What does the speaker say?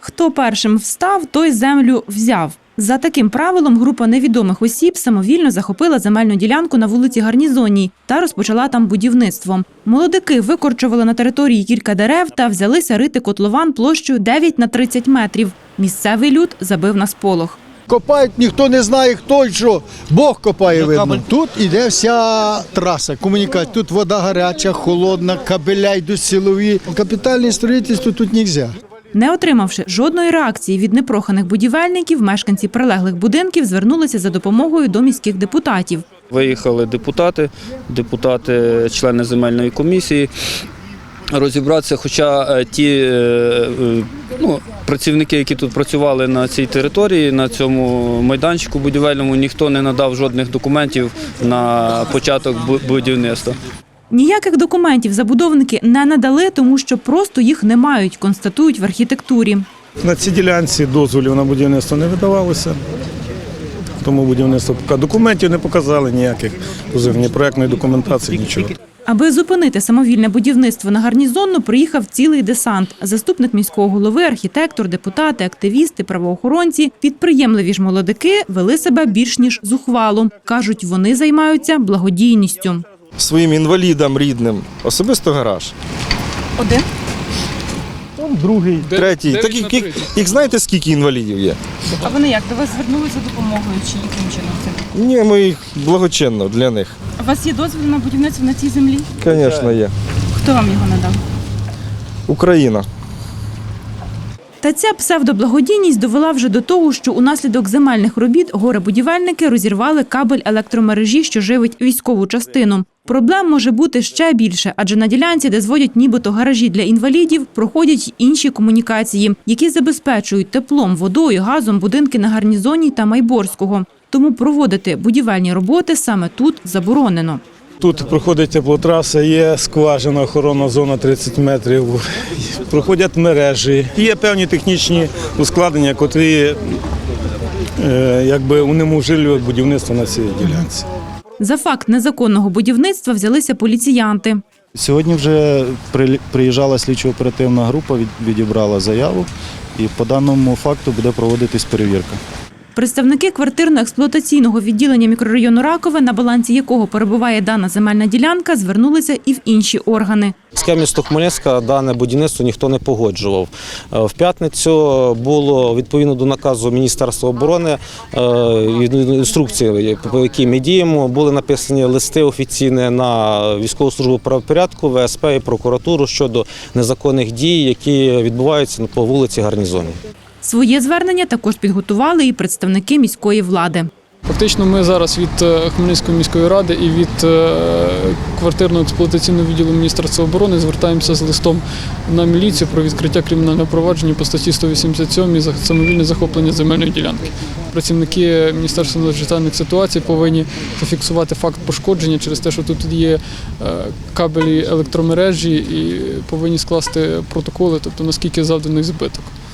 Хто першим встав, той землю взяв. За таким правилом група невідомих осіб самовільно захопила земельну ділянку на вулиці Гарнізонній та розпочала там будівництво. Молодики викорчували на території кілька дерев та взялися рити котлован площею 9 на 30 метрів. Місцевий люд забив на сполох. Копають, ніхто не знає, хто і що. Бог копає, видно. Тут іде вся траса, комунікація. Тут вода гаряча, холодна, кабеля йдуть силові. Капітальне будівництво тут не можна. Не отримавши жодної реакції від непроханих будівельників, мешканці прилеглих будинків звернулися за допомогою до міських депутатів. Виїхали депутати, депутати, члени земельної комісії. Розібратися, хоча е, ті е, е, ну, працівники, які тут працювали на цій території, на цьому майданчику будівельному, ніхто не надав жодних документів на початок будівництва. Ніяких документів забудовники не надали, тому що просто їх не мають, констатують в архітектурі. На цій ділянці дозволів на будівництво не видавалося. Тому будівництво поки документів не показали ніяких, ні проектної документації, нічого. Аби зупинити самовільне будівництво на гарнізонну, приїхав цілий десант. Заступник міського голови, архітектор, депутати, активісти, правоохоронці, підприємливі ж молодики вели себе більш ніж зухвало. кажуть, вони займаються благодійністю. Своїм інвалідам рідним. Особисто гараж. Один Там другий. Третій. Так, їх, їх, їх знаєте, скільки інвалідів є? а вони як до вас звернулися за допомогою чи яким чином це? Ні, ми їх благочинно для них. У вас є дозвіл на будівництво на цій землі? Звісно, є. Хто вам його надав? Україна. Та ця псевдоблагодійність довела вже до того, що унаслідок земельних робіт горе-будівельники розірвали кабель електромережі, що живить військову частину. Проблем може бути ще більше, адже на ділянці, де зводять нібито гаражі для інвалідів, проходять інші комунікації, які забезпечують теплом, водою, газом будинки на гарнізоні та Майборського. Тому проводити будівельні роботи саме тут заборонено. Тут проходить теплотраса, є скважина, охоронна зона 30 метрів, проходять мережі. Є певні технічні ускладнення, котрі е, якби унеможливлюють будівництво на цій ділянці. За факт незаконного будівництва взялися поліціянти. Сьогодні вже при- приїжджала слідчо-оперативна група, відібрала заяву, і по даному факту буде проводитись перевірка. Представники квартирно-експлуатаційного відділення мікрорайону Ракове, на балансі якого перебуває дана земельна ділянка, звернулися і в інші органи. Міське місто Хмельницька дане будівництво ніхто не погоджував. Е, В п'ятницю було відповідно до наказу Міністерства оборони е, інструкції, по якій ми діємо, були написані листи офіційні на військову службу правопорядку, ВСП і прокуратуру щодо незаконних дій, які відбуваються по вулиці Гарнізонній. Своє звернення також підготували і представники міської влади. Фактично, ми зараз від е, Хмельницької міської ради і від е, квартирно-експлуатаційного відділу Міністерства оборони звертаємося з листом на міліцію про відкриття кримінального провадження по статті 187 за самовільне захоплення земельної ділянки. Працівники Міністерства надзвичайних ситуацій повинні зафіксувати факт пошкодження через те, що тут є е, кабелі електромережі, і повинні скласти протоколи, тобто наскільки завданий збиток.